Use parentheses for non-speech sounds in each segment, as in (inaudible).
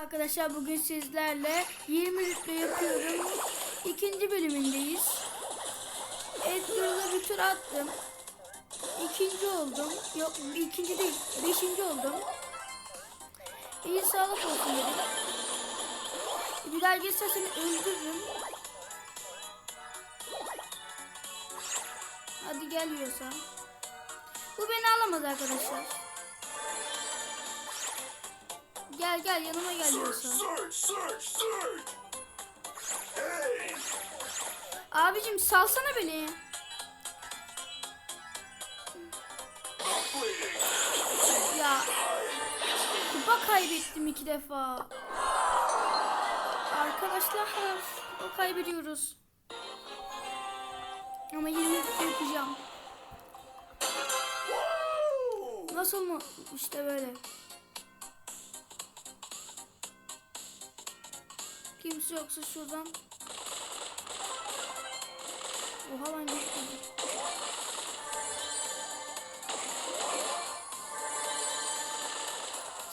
Arkadaşlar bugün sizlerle 20 rütbe yapıyorum. İkinci bölümündeyiz. Edgar'la bir tur attım. İkinci oldum. Yok ikinci değil. Beşinci oldum. İyi sağlık olsun dedim. Bir daha geçse seni öldürürüm. Hadi gel yiyorsa. Bu beni alamaz arkadaşlar. Gel gel yanıma gel search! Hey! Abicim salsana beni. Ya kupa kaybettim iki defa. Arkadaşlar kupa kaybediyoruz. Ama 20 yapacağım. Nasıl mı? İşte böyle. Kimse yoksa şuradan. Oha ben geçmedim.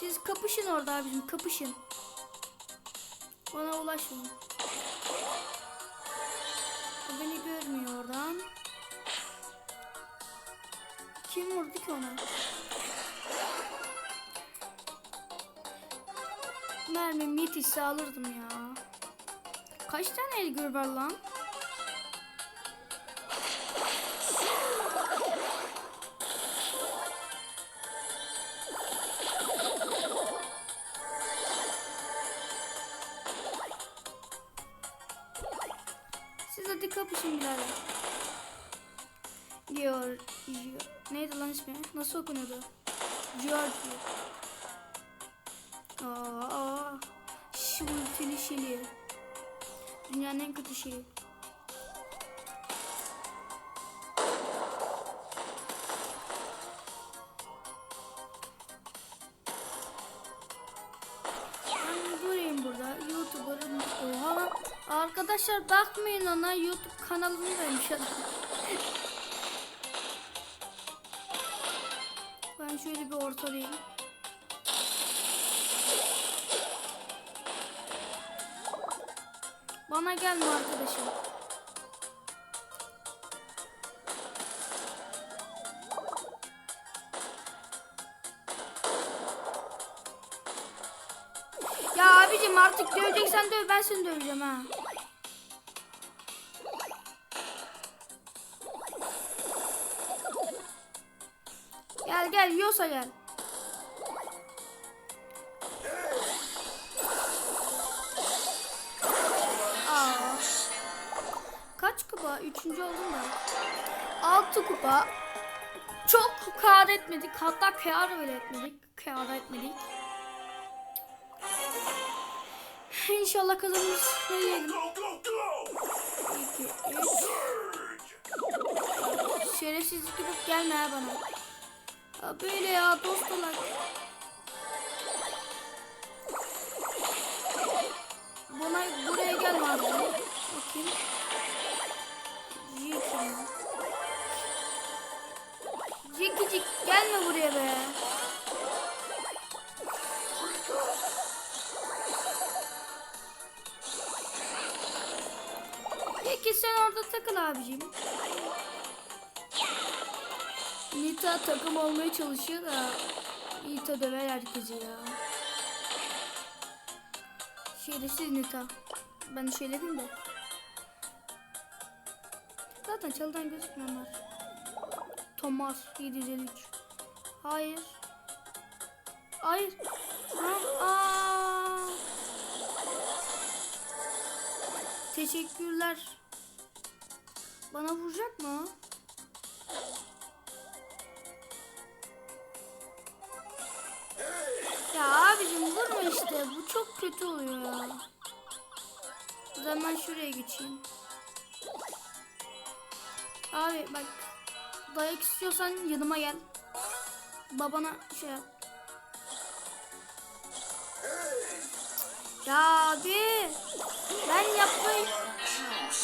Siz kapışın orada abicim kapışın. Bana ulaşmayın. O beni görmüyor oradan. Kim vurdu ki ona? Mermim yetişse alırdım ya. Kaç tane Elgür var lan? Siz hadi kapışın birader. Diyor. diyor. Neydi lan ismi? Nasıl okunuyordu? George. Aa, aa. Ultili şeyi. Dünyanın en kötü şeyi. Oha. Arkadaşlar bakmayın ona. YouTube kanalını vermiş adam. ben şöyle bir ortalayayım. Bana gelme arkadaşım. Ya abicim artık döveceksen döv ben seni döveceğim ha. Gel gel yiyorsa gel. Üçüncü oldum da. Altı kupa. Çok kar etmedik. Hatta kar bile etmedik. Kar etmedik. İnşallah kazanırız. 2, 3. Surge! Şerefsizlik yapıp gelme ya bana. Ya böyle ya dost olarak. Bana buraya gelme abi. Bakayım. Jiki. Jikicik gelme buraya be. Peki sen orada takıl abicim. Nita takım olmaya çalışıyor da Nita döver herkesi ya. Şerefsiz Nita. Ben şöyle diyeyim de. Zaten çalıdan gözükmüyorlar. Thomas 753. Hayır. Hayır. Ha, aa. Teşekkürler. Bana vuracak mı? Ya abicim vurma işte. Bu çok kötü oluyor. O zaman şuraya geçeyim. Abi bak. Dayak istiyorsan yanıma gel. Babana şey yap. Ya abi. Ben yapmayı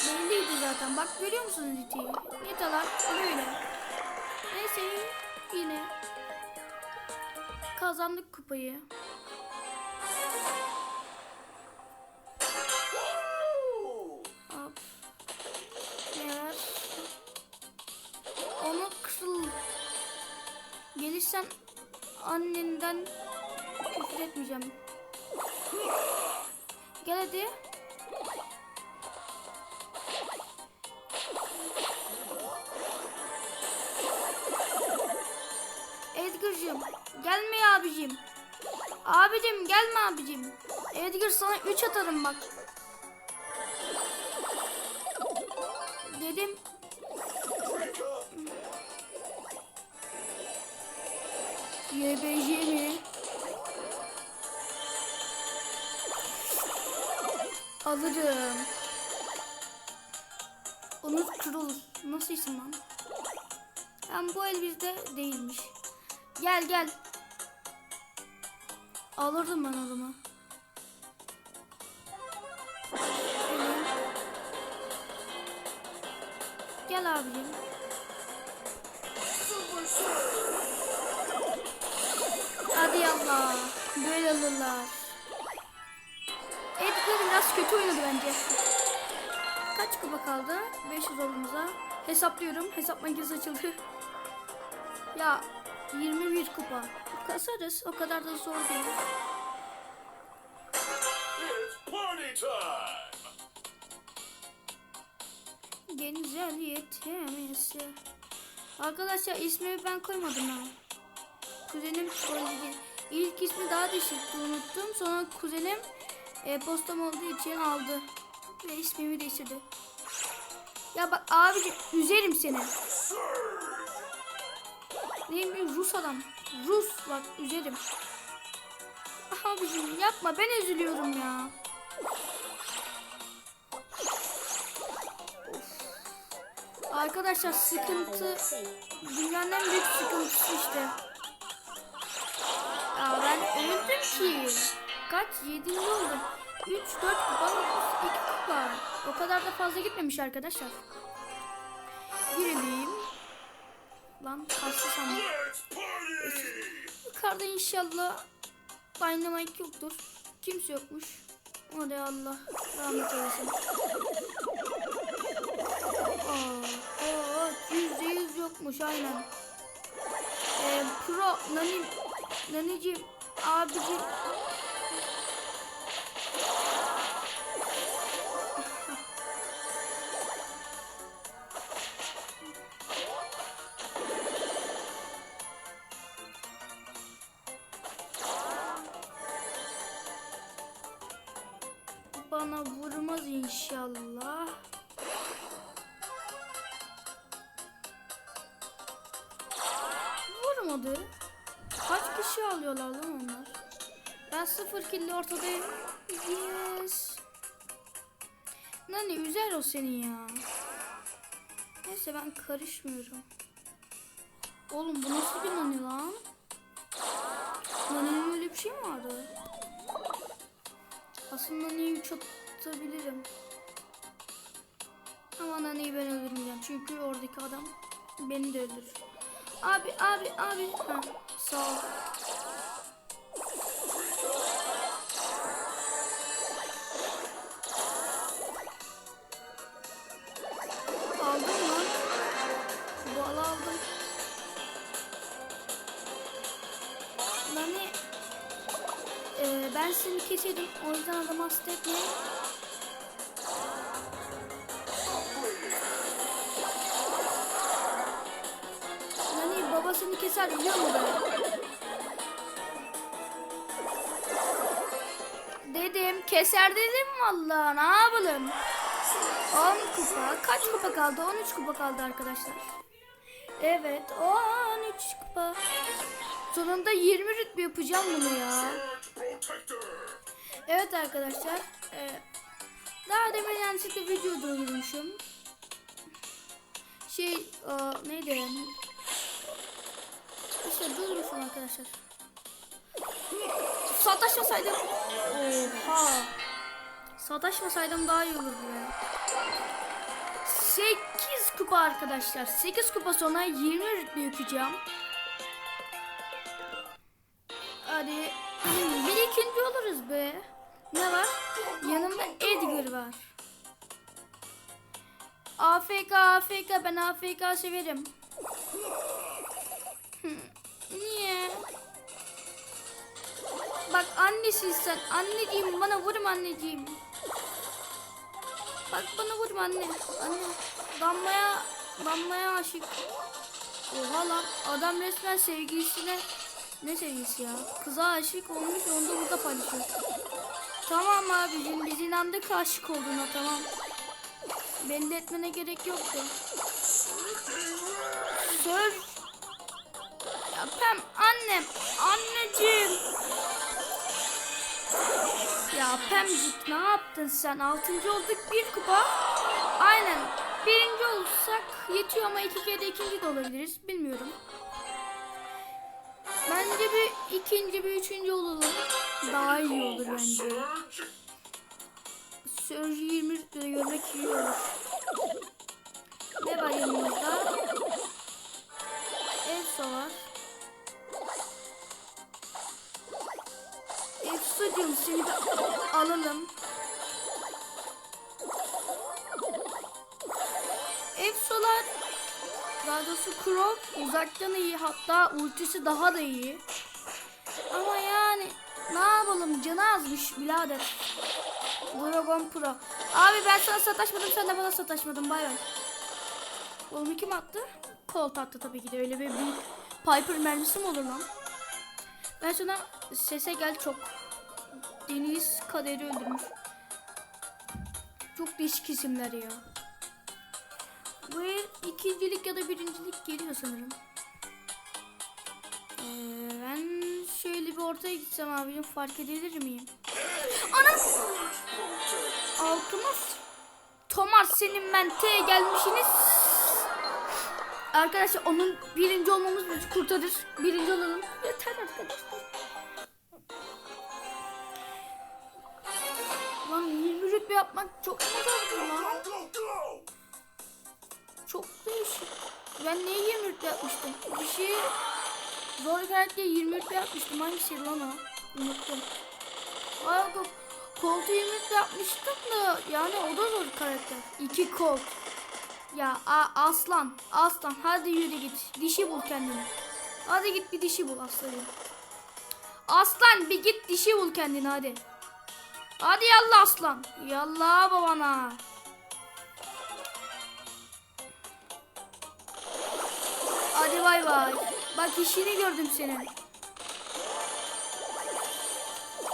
belliydi zaten. Bak görüyor musunuz itiyi? Nitalar böyle. Neyse yine kazandık kupayı. Annenden küfür etmeyeceğim. Gel hadi. Edgar'cığım gelme abicim. Abicim gelme abicim. Edgar sana 3 atarım bak. Dedim YBJ mi? Alırım. Onur Kurul. Nasıl isim lan? Hem bu el bizde değilmiş. Gel gel. Alırdım ben adamı. Gel abicim. Böyle alırlar. Edgar biraz kötü oynadı bence. Kaç kupa kaldı? 500 olduğumuza. Hesaplıyorum. Hesap makinesi açıldı. (laughs) Ya 21 kupa. Kasarız. O kadar da zor değil. It's party time! Genzel yetemesi. Arkadaşlar ismini ben koymadım ha. Kuzenim koydu. İlk ismi daha değişikti unuttum. Sonra kuzenim e, postam olduğu için aldı. Ve ismimi değiştirdi. Ya bak abici üzerim seni. Neyim Rus adam. Rus bak üzerim. Abicim yapma ben üzülüyorum ya. Arkadaşlar sıkıntı dünyanın en büyük sıkıntısı işte. Ben öldüm ki. Kaç? Yedinci oldum. 3, 4 kupa, 2 kupa. O kadar da fazla gitmemiş arkadaşlar. Girelim. Lan kaçtı sandım. Yukarıda inşallah Dynamite yoktur. Kimse yokmuş. Hadi Allah rahmet eylesin. Aa, aa, yüzde yüz yokmuş aynen. Ee, pro nani nanicim abicim bana vurmaz inşallah. Alıyorlar lan onlar? Ben sıfır killi ortadayım. Yes. Nani üzer o seni ya. Neyse ben karışmıyorum. Oğlum bu nasıl bir nani lan? Nani'nin öyle bir şey mi vardı? Aslında Nani'yi 3 atabilirim. Ama Nani'yi ben öldürmeyeceğim. Çünkü oradaki adam beni de öldürür. Abi abi abi. Ha, sağ ol. Keserim. O yüzden adamı hasta etme. Nani babasını keser biliyor musun? Dedim keser dedim vallahi ne yapalım? 10 kupa. Kaç kupa kaldı? 13 kupa kaldı arkadaşlar. Evet 13 kupa. Sonunda 20 rütbe yapacağım bunu ya. Evet arkadaşlar. e, daha demin yanlışlıkla video durdurmuşum. Şey e, neydi? İşte durdurmuşum arkadaşlar. Sataşmasaydım. Oha. Sataşmasaydım daha iyi olurdu ya. 8 kupa arkadaşlar. 8 kupa sonra 20 rütbe yapacağım. Hadi (clears throat) bir ikinci oluruz be. Ne var? Yanımda Edgar var. AFK AFK ben AFK severim. Hı, Niye? Bak annesin sen. Anneciğim bana vurma anneciğim. Bak bana vurma anne. Anne. Damlaya, damlaya aşık. Oha lan adam resmen sevgilisine ne sevgilisi ya? Kıza aşık olmuş onu da burada paylaşıyor. Tamam abicim biz inandık aşık olduğuna tamam. Belli etmene gerek yoktu. Sör. Ya Pem annem. Anneciğim. Ya Pemcik ne yaptın sen? Altıncı olduk bir kupa. Aynen. Birinci olursak yetiyor ama iki kere de ikinci de olabiliriz. Bilmiyorum. Bence bir ikinci bir üçüncü olalım. Daha iyi olur bence. Surge. Surge 20 rütbede görmek iyi olur. Ne var yanımızda? Elsa var. Elsa'cığım seni de alalım. Efsolar daha doğrusu Crow uzaktan iyi hatta ultisi daha da iyi. Ama yani ne yapalım canı azmış birader. Dragon Pro. Abi ben sana sataşmadım sen de bana sataşmadın bay bay. Oğlum kim attı? Colt attı tabii ki de öyle bir büyük Piper mermisi mi olur lan? Ben sana sese gel çok. Deniz kaderi öldürmüş. Çok değişik isimler ya. Bu ikincilik ya da birincilik geliyor sanırım. Ee, ben şöyle bir ortaya gitsem abicim fark edilir miyim? Anam! Altımız. Thomas senin mente gelmişiniz. Arkadaşlar onun birinci olmamız bizi kurtarır. Birinci olalım. Yeter arkadaşlar. Lan 20 rütbe yapmak çok zordu lan? Çok değişik. Ben niye 20 rütbe yapmıştım? Bir şey zor 20 rütbe yapmıştım. Hangisiydi lan o? Unuttum. Ay yok. 20 rütbe yapmıştım da yani o da zor karakter. İki kolt. Ya a, aslan. Aslan hadi yürü git. Dişi bul kendini. Hadi git bir dişi bul aslanım. Aslan bir git dişi bul kendini hadi. Hadi yallah aslan. Yallah babana. Hadi bay bay. Bak işini gördüm senin.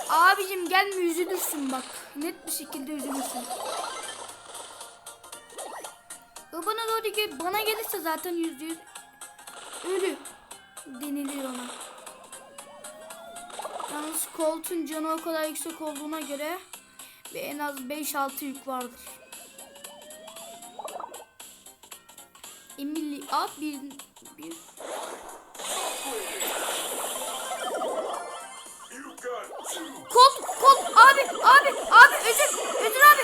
Abicim gelme üzülürsün bak. Net bir şekilde üzülürsün. Bana doğru gel. Bana gelirse zaten yüzde yüz ölü deniliyor ona. Yalnız Colt'un canı o kadar yüksek olduğuna göre ve en az 5-6 yük vardır. Emily A bir, bir Kolt, kolt, abi, abi, abi, özür, özür abi,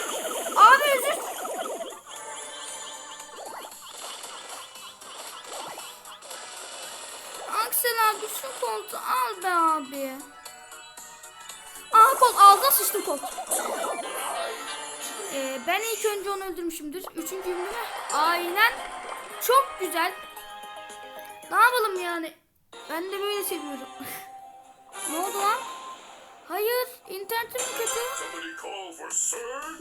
abi özür. Aksel abi şu koltu al be abi. Aa kolt, ağzına sıçtım kolt. Ee, ben ilk önce onu öldürmüşümdür. Üçüncüyüm değil mi? Aynen. Çok güzel. Ne yapalım yani? Ben de böyle seviyorum. (laughs) ne oldu lan? Hayır, internetim mi kötü?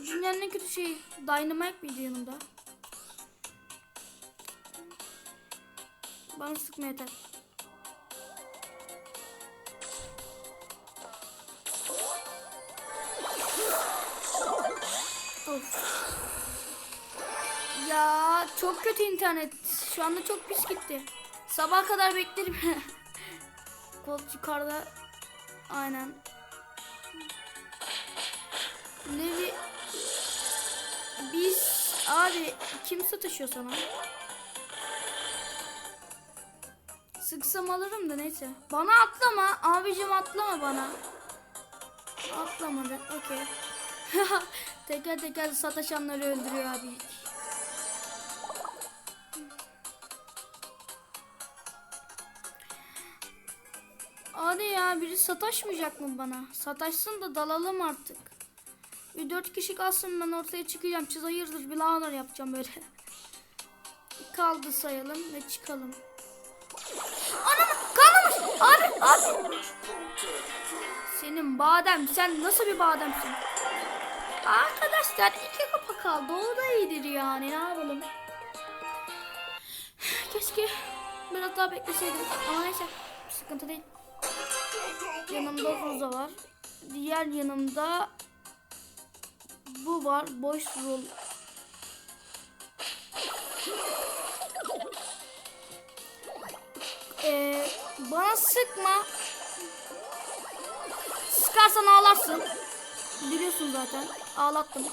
Dünyanın en kötü şeyi. Dynamite miydi yanımda? Bana sıkma yeter. Of. Ya çok kötü internet. Şu anda çok pis gitti. Sabaha kadar beklerim. (laughs) Kol yukarıda. Aynen. Levi biz abi kim satışıyor sana? Sıksam alırım da neyse. Bana atlama. Abicim atlama bana. Atlamadı. Okey. (laughs) teker teker sataşanları öldürüyor abi. Ya biri sataşmayacak mı bana? Sataşsın da dalalım artık. Bir dört kişi kalsın ben ortaya çıkacağım. Çiz hayırdır birader yapacağım böyle. Kaldı sayalım ve çıkalım. Anam kalmamış. Abi abi. Senin badem sen nasıl bir bademsin? Arkadaşlar iki kupa kaldı. O da iyidir yani. Ne yapalım? Keşke biraz daha bekleseydim. Ama neyse. Sıkıntı değil. Yanımda! Rosa var. Diğer yanımda bu var. Boş rol. Ee, bana sıkma. Sıkarsan ağlarsın. Biliyorsun zaten. Ağlattım.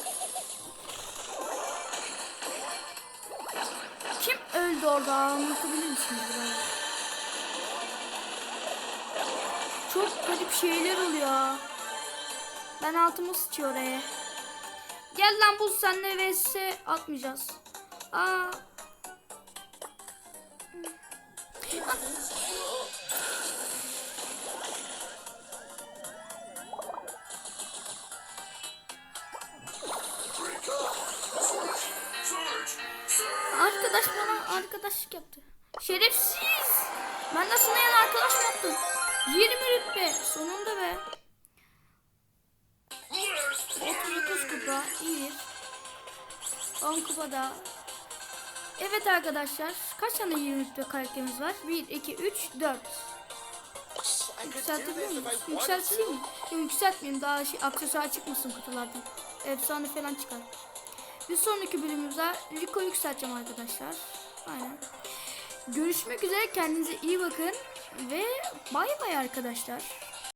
Kim öldü orada? Anlatabilir misiniz bana? Çok garip şeyler oluyor. Ben altıma sıçıyor oraya. Gel lan bul senle vs atmayacağız. Aa. Arkadaş bana arkadaşlık yaptı. Şerefsiz. Ben de sana yan arkadaş yaptım? 20 rütbe. Sonunda be. Let's play! 39 kupa. İyi. 10 kupa daha. Evet arkadaşlar. Kaç tane 20 rütbe karakterimiz var? 1, 2, 3, 4. Yükseltebilir miyim? Yükselteyim mi? Yok yükseltmeyeyim. Daha şey, aksesuar çıkmasın kutulardan. Efsane falan çıkar. Bir sonraki bölümümüzde Rico yükselteceğim arkadaşlar. Aynen. Görüşmek üzere. Kendinize iyi bakın. Ve bay bay arkadaşlar.